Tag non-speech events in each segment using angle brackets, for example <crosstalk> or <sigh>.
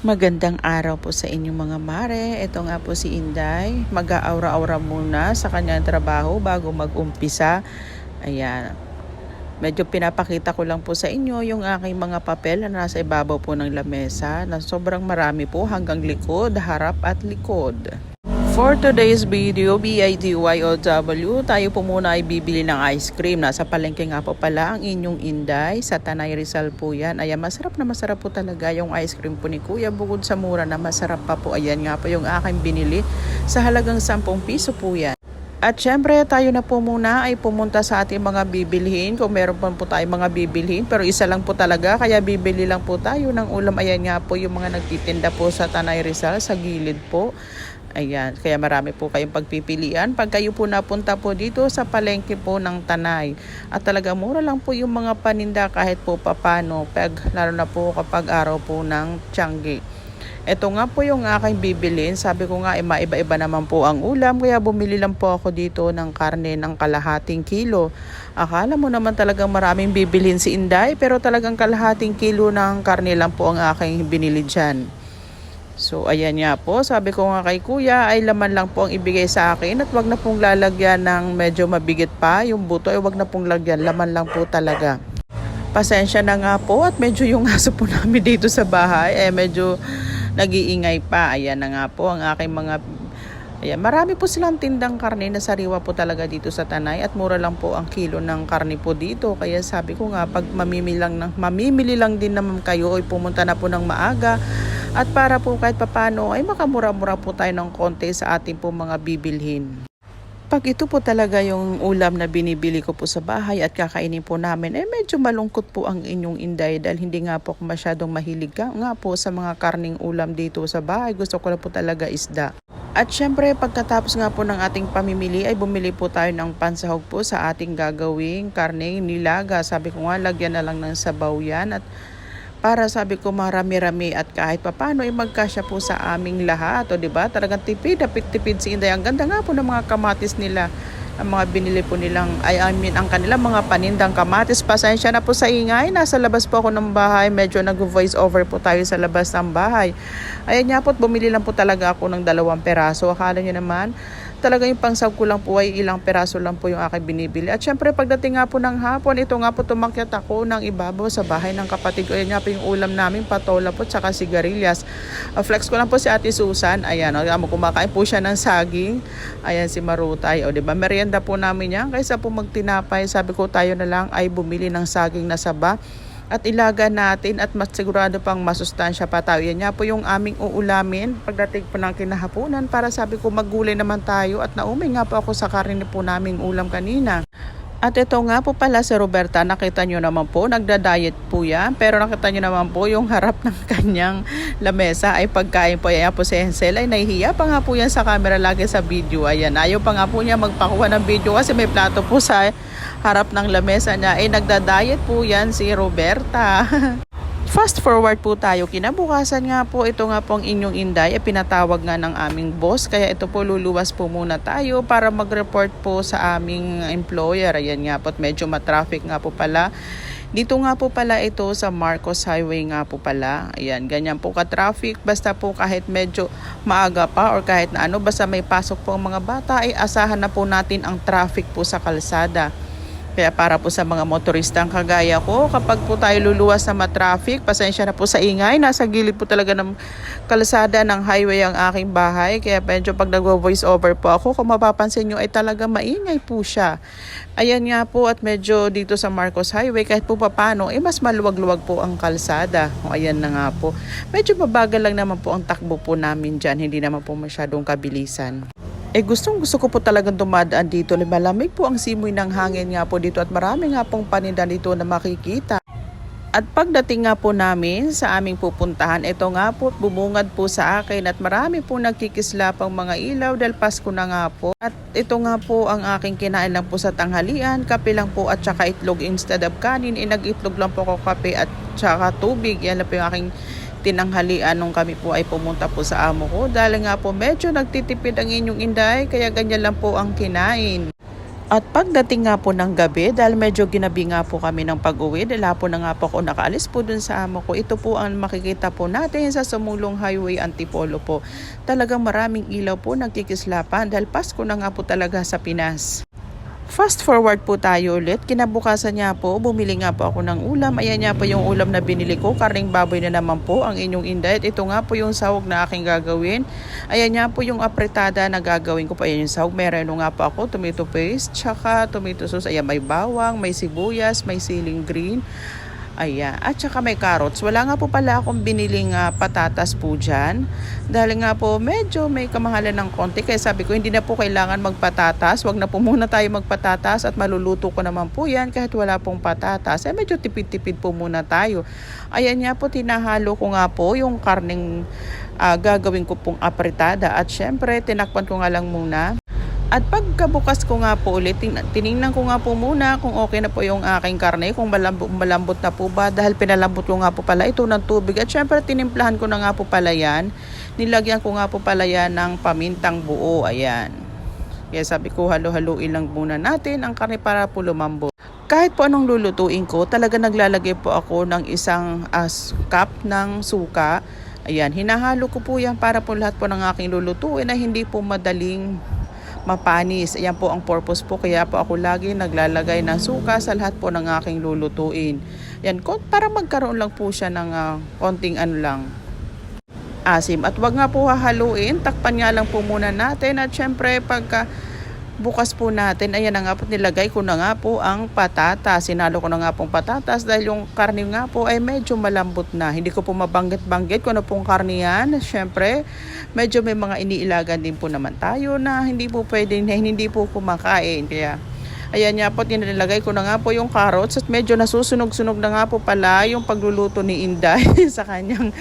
Magandang araw po sa inyong mga mare. Ito nga po si Inday. Mag-aura-aura muna sa kanyang trabaho bago mag-umpisa. Ayan. Medyo pinapakita ko lang po sa inyo yung aking mga papel na nasa ibabaw po ng lamesa na sobrang marami po hanggang likod, harap at likod. For today's video, BIDYOW, tayo po muna ay bibili ng ice cream. Nasa palengke nga po pala ang inyong Inday. Sa Tanay Rizal po yan. Ayan, masarap na masarap po talaga yung ice cream po ni Kuya. Bukod sa mura na masarap pa po. Ayan nga po yung aking binili. Sa halagang 10 piso po yan. At syempre tayo na po muna ay pumunta sa ating mga bibilhin. Kung meron pa po tayong mga bibilhin. Pero isa lang po talaga. Kaya bibili lang po tayo ng ulam. Ayan nga po yung mga nagtitinda po sa Tanay Rizal sa gilid po. Ayan, kaya marami po kayong pagpipilian pag kayo po napunta po dito sa palengke po ng Tanay. At talaga mura lang po yung mga paninda kahit po papano, pag, lalo na po kapag araw po ng Tiangge. Ito nga po yung aking bibilin. Sabi ko nga, eh, maiba-iba naman po ang ulam. Kaya bumili lang po ako dito ng karne ng kalahating kilo. Akala mo naman talagang maraming bibilhin si Inday. Pero talagang kalahating kilo ng karne lang po ang aking binili dyan. So ayan nga po, sabi ko nga kay kuya ay laman lang po ang ibigay sa akin at wag na pong lalagyan ng medyo mabigit pa yung buto ay wag na pong lagyan, laman lang po talaga. Pasensya na nga po at medyo yung <laughs> aso po namin dito sa bahay eh medyo nag-iingay pa. Ayan na nga po ang aking mga Ayan, marami po silang tindang karne na sariwa po talaga dito sa Tanay at mura lang po ang kilo ng karne po dito. Kaya sabi ko nga, pag mamimili lang, ng, mamimili lang din naman kayo ay pumunta na po ng maaga at para po kahit papano ay makamura-mura po tayo ng konti sa ating po mga bibilhin. Pag ito po talaga yung ulam na binibili ko po sa bahay at kakainin po namin, eh medyo malungkot po ang inyong inday dahil hindi nga po ako masyadong mahilig ka, nga po sa mga karning ulam dito sa bahay. Gusto ko na po talaga isda. At syempre pagkatapos nga po ng ating pamimili ay bumili po tayo ng pansahog po sa ating gagawing karning nilaga. Sabi ko nga lagyan na lang ng sabaw yan at para sabi ko marami-rami at kahit papano ay magkasya po sa aming lahat. O di ba? Talagang tipid, tipid si Inday. Ang ganda nga po ng mga kamatis nila ang mga binili po nilang, ay I mean, ang kanilang mga panindang kamatis. Pasensya na po sa ingay. Nasa labas po ako ng bahay. Medyo nag-voice over po tayo sa labas ng bahay. Ayan nga po, bumili lang po talaga ako ng dalawang peraso. Akala nyo naman, talaga yung pangsab ko lang po ay ilang peraso lang po yung aking binibili. At syempre pagdating nga po ng hapon, ito nga po tumakyat ako ng ibabaw sa bahay ng kapatid ko. Ayan nga po yung ulam namin, patola po, tsaka sigarilyas. Uh, flex ko lang po si Ate Susan. Ayan, o, oh, kumakain po siya ng saging. Ayan si Marutay. O, di ba? Merienda po namin yan. Kaysa po magtinapay, sabi ko tayo na lang ay bumili ng saging na saba at ilaga natin at mas sigurado pang masustansya pa tayo. Yan po yung aming uulamin pagdating po ng kinahaponan para sabi ko maggulay naman tayo at naumay nga po ako sa karne po naming ulam kanina. At ito nga po pala si Roberta, nakita nyo naman po, nagda-diet po yan. Pero nakita nyo naman po yung harap ng <laughs> kanyang lamesa ay pagkain po. Ayan po si Hansel ay nahihiya pa nga po yan sa camera lagi sa video. Ayan, ayaw pa nga po niya magpakuha ng video kasi may plato po sa harap ng lamesa niya. Ay nagda-diet po yan si Roberta. <laughs> Fast forward po tayo. Kinabukasan nga po, ito nga po ang inyong inday, eh, pinatawag nga ng aming boss. Kaya ito po luluwas po muna tayo para mag-report po sa aming employer. Ayan nga po, medyo matraffic nga po pala. Dito nga po pala ito sa Marcos Highway nga po pala. Ayan, ganyan po ka-traffic. Basta po kahit medyo maaga pa or kahit na ano, basta may pasok po ang mga bata, ay asahan na po natin ang traffic po sa kalsada. Kaya para po sa mga motoristang kagaya ko, kapag po tayo luluwas na matraffic, pasensya na po sa ingay, nasa gilid po talaga ng kalsada ng highway ang aking bahay. Kaya medyo pag nagvo-voice over po ako, kung mapapansin nyo ay talaga maingay po siya. Ayan nga po at medyo dito sa Marcos Highway, kahit po papano, eh mas maluwag-luwag po ang kalsada. O ayan na nga po. Medyo mabagal lang naman po ang takbo po namin dyan, hindi naman po masyadong kabilisan. Eh gustong gusto ko po talagang dumadaan dito. Malamig po ang simoy ng hangin nga po dito at marami nga pong paninda dito na makikita. At pagdating nga po namin sa aming pupuntahan, ito nga po bumungad po sa akin at marami po nagkikislapang mga ilaw dahil Pasko na nga po. At ito nga po ang aking kinain lang po sa tanghalian, kape lang po at saka itlog instead of kanin. Eh nag-itlog lang po ako kape at saka tubig. Yan lang po yung aking tinanghalian nung kami po ay pumunta po sa amo ko dahil nga po medyo nagtitipid ang inyong inday kaya ganyan lang po ang kinain. At pagdating nga po ng gabi, dahil medyo ginabi nga po kami ng pag-uwi, dahil po na nga po ako nakaalis po dun sa amo ko, ito po ang makikita po natin sa Sumulong Highway Antipolo po. Talagang maraming ilaw po nagkikislapan dahil Pasko na nga po talaga sa Pinas. Fast forward po tayo ulit. Kinabukasan niya po, bumili nga po ako ng ulam. Ayan niya po yung ulam na binili ko. Karning baboy na naman po ang inyong. At ito nga po yung sahog na aking gagawin. Ayan niya po yung apretada na gagawin ko po. Ayan yung sahog. Meron nga po ako tomato paste, tsaka tomato sauce. Ayan may bawang, may sibuyas, may siling green. Ayan. At saka may carrots. Wala nga po pala akong biniling ah, patatas po dyan. Dahil nga po medyo may kamahalan ng konti. Kaya sabi ko hindi na po kailangan magpatatas. Wag na po <laughs> muna tayo magpatatas at maluluto ko naman po yan kahit wala pong patatas. Eh medyo tipid-tipid po muna tayo. Ayan nga po tinahalo ko nga po yung karning ah, gagawin ko pong apretada. At syempre tinakpan ko nga lang muna. At pagkabukas ko nga po ulit, tin- tiningnan ko nga po muna kung okay na po yung aking karne, kung malambot, malambot na po ba, dahil pinalambot ko nga po pala ito ng tubig. At syempre tinimplahan ko na nga po pala yan. Nilagyan ko nga po pala yan ng pamintang buo, ayan. Kaya sabi ko halo-haluin lang muna natin ang karne para po lumambot. Kahit po anong lulutuin ko, talaga naglalagay po ako ng isang as cup ng suka. Ayan, hinahalo ko po yan para po lahat po ng aking lulutuin na hindi po madaling mapanis. Ayan po ang purpose po. Kaya po ako lagi naglalagay ng suka sa lahat po ng aking lulutuin. Yan, ko- para magkaroon lang po siya ng ah, konting ano lang, asim. At wag nga po hahaluin, takpan nga lang po muna natin. At syempre, pagka bukas po natin, ayan na nga po, nilagay ko na nga po ang patatas. Sinalo ko na nga pong patatas dahil yung karne nga po ay medyo malambot na. Hindi ko po mabanggit-banggit kung ano pong karne yan. Syempre, medyo may mga iniilagan din po naman tayo na hindi po pwedeng, na hindi po kumakain. Kaya, Ayan nga po, tinilagay ko na nga po yung carrots at medyo nasusunog-sunog na nga po pala yung pagluluto ni Inday <laughs> sa kanyang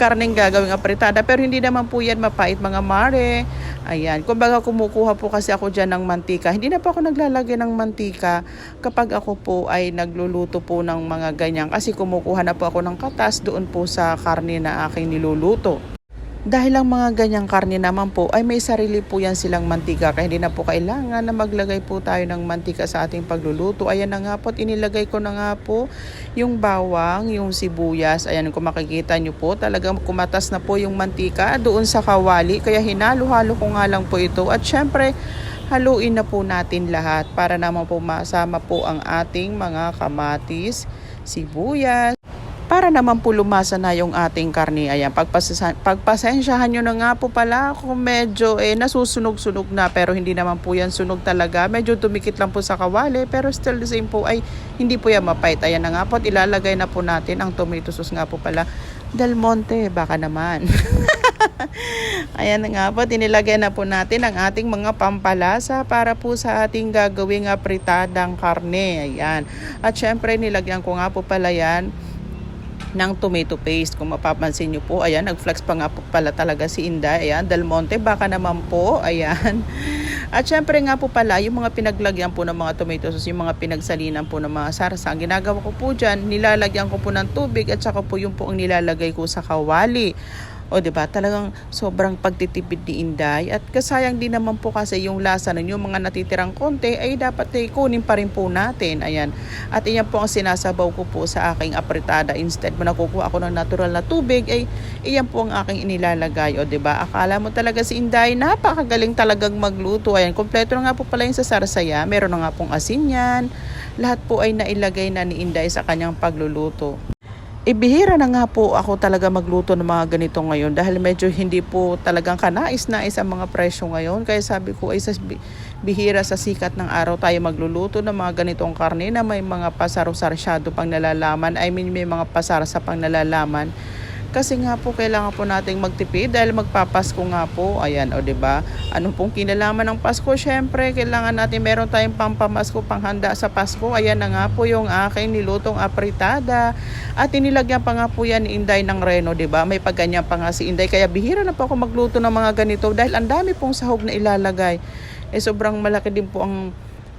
karneng gagawing apretada. Pero hindi naman po yan mapait mga mare. Ayan, kumbaga kumukuha po kasi ako dyan ng mantika. Hindi na po ako naglalagay ng mantika kapag ako po ay nagluluto po ng mga ganyan. Kasi kumukuha na po ako ng katas doon po sa karne na aking niluluto. Dahil ang mga ganyang karne naman po ay may sarili po yan silang mantika kaya hindi na po kailangan na maglagay po tayo ng mantika sa ating pagluluto. Ayan na nga po at inilagay ko na nga po yung bawang, yung sibuyas. Ayan kung makikita nyo po talagang kumatas na po yung mantika doon sa kawali kaya hinalo-halo ko nga lang po ito at syempre haluin na po natin lahat para naman po masama po ang ating mga kamatis, sibuyas, para naman po lumasa na yung ating karne. Ayan, pagpasensyahan nyo na nga po pala kung medyo eh, nasusunog-sunog na pero hindi naman po yan sunog talaga. Medyo tumikit lang po sa kawali pero still the same po ay hindi po yan mapait. Ayan na nga po at ilalagay na po natin ang tomato sauce nga po pala. Del Monte, baka naman. <laughs> Ayan na nga po, tinilagay na po natin ang ating mga pampalasa para po sa ating gagawing apritadang karne. Ayan. At syempre, nilagyan ko nga po pala yan ng tomato paste. Kung mapapansin nyo po, ayan, nag-flex pa nga po pala talaga si Inday. Ayan, Del Monte, baka naman po, <laughs> ayan. At syempre nga po pala, yung mga pinaglagyan po ng mga tomato sauce, yung mga pinagsalinan po ng mga sarsa, ang ginagawa ko po dyan, nilalagyan ko po ng tubig at saka po yung po ang nilalagay ko sa kawali. O, ba? Talagang sobrang pagtitipid ni Inday. At kasayang din naman po kasi yung lasa nun, yung mga natitirang konti, ay dapat ay kunin pa rin po natin. Ayan. At iyan po ang sinasabaw ko po sa aking apretada. Instead mo nakukuha ako ng natural na tubig, ay iyan po ang aking inilalagay. O, ba? Akala mo talaga si Inday, napakagaling talagang magluto. Ayan, kompleto na nga po pala yung sa sarsaya. Meron na nga pong asin yan. Lahat po ay nailagay na ni Inday sa kanyang pagluluto. Ibihira na nga po ako talaga magluto ng mga ganito ngayon dahil medyo hindi po talagang kanais-nais ang mga presyo ngayon. Kaya sabi ko ay sa bi- bihira sa sikat ng araw tayo magluluto ng mga ganitong karne na may mga pasaro-sarsyado pang nalalaman. I mean may mga pasarsa pang nalalaman. Kasi nga po kailangan po nating magtipid dahil magpapasko nga po. Ayan, o ba? Ano pong kinalaman ng Pasko? Syempre, kailangan natin meron tayong pampamasko, panghanda sa Pasko. Ayan na nga po yung aking nilutong apritada. At inilagyan pa nga po yan ni Inday ng reno, ba? May pagganyan pa nga si Inday kaya bihira na po ako magluto ng mga ganito dahil ang dami pong sahog na ilalagay. Eh sobrang malaki din po ang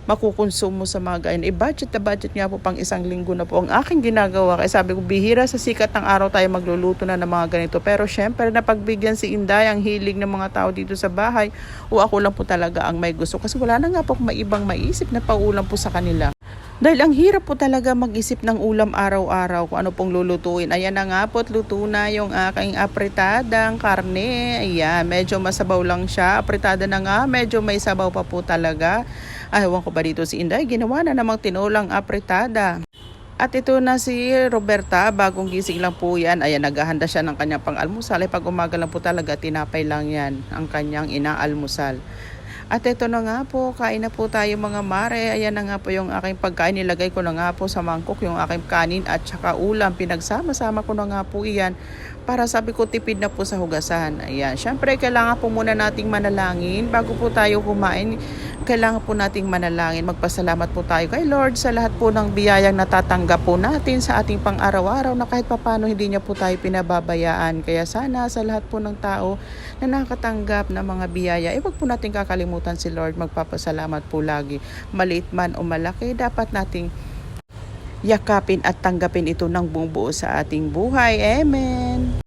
makukonsumo sa mga ganyan. Eh, budget na budget nga po pang isang linggo na po ang aking ginagawa. Kaya sabi ko, bihira sa sikat ng araw tayo magluluto na ng mga ganito. Pero syempre, napagbigyan si Inday ang hilig ng mga tao dito sa bahay. O ako lang po talaga ang may gusto. Kasi wala na nga po akong may ibang maisip na paulam po sa kanila. Dahil ang hirap po talaga mag-isip ng ulam araw-araw kung ano pong lulutuin. Ayan na nga po luto na yung aking apritadang karne. Ayan, medyo masabaw lang siya. Apritada na nga, medyo may sabaw pa po talaga. Ay, ewan ko ba dito si Inday, ginawa na namang tinolang apritada. At ito na si Roberta, bagong gising lang po yan. Ayan, naghahanda siya ng kanyang pang-almusal. Ay, pag umaga lang po talaga, tinapay lang yan ang kanyang inaalmusal. At ito na nga po, kain na po tayo mga mare. Ayan na nga po yung aking pagkain. Nilagay ko na nga po sa mangkok yung aking kanin at saka ulam. Pinagsama-sama ko na nga po iyan para sabi ko tipid na po sa hugasan. Ayan, syempre kailangan po muna nating manalangin bago po tayo kumain. Kailangan po nating manalangin. Magpasalamat po tayo kay Lord sa lahat po ng biyayang natatanggap po natin sa ating pang-araw-araw na kahit papano hindi niya po tayo pinababayaan. Kaya sana sa lahat po ng tao na nakatanggap ng mga biyaya, eh wag po natin kakalimutan si Lord. Magpapasalamat po lagi. Maliit man o malaki, dapat nating yakapin at tanggapin ito ng buong buo sa ating buhay. Amen.